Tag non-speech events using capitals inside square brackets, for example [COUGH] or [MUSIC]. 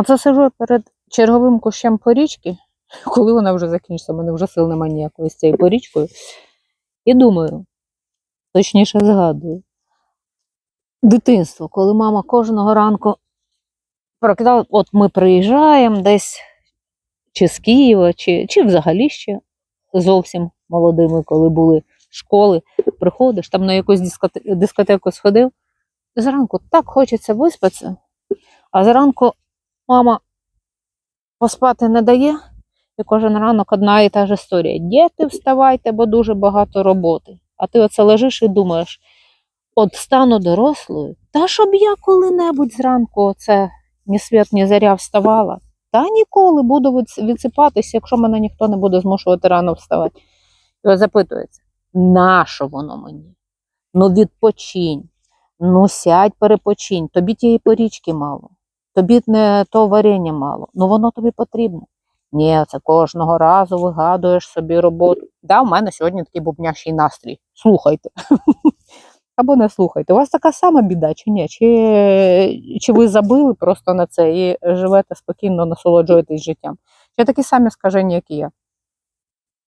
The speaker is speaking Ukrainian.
Оце сижу перед черговим кущем порічки, [LAUGHS] коли вона вже закінчиться, у мене вже сил немає ніякої з цією порічкою. І думаю, точніше згадую, дитинство, коли мама кожного ранку прокидала, от ми приїжджаємо десь чи з Києва, чи, чи взагалі ще зовсім молодими, коли були школи, приходиш, там на якусь дискотеку сходив, зранку так хочеться виспатися, а зранку мама поспати не дає, і кожен ранок одна і та ж історія. Діти, вставайте, бо дуже багато роботи. А ти оце лежиш і думаєш, от стану дорослою, та щоб я коли-небудь зранку оце ні світ, ні заря вставала, та ніколи буду відсипатися, якщо мене ніхто не буде змушувати рано вставати. І от запитується, нащо воно мені? Ну відпочинь, ну сядь, перепочинь, тобі тієї порічки мало, тобі не то варення мало, ну воно тобі потрібно. Ні, це кожного разу вигадуєш собі роботу. Да, у мене сьогодні такий бубнящий настрій. Слухайте. [LAUGHS] Або не слухайте. У вас така сама біда, чи ні? Чи, чи ви забили просто на це і живете спокійно, насолоджуєтесь життям? Чи такі самі скажені, як і я?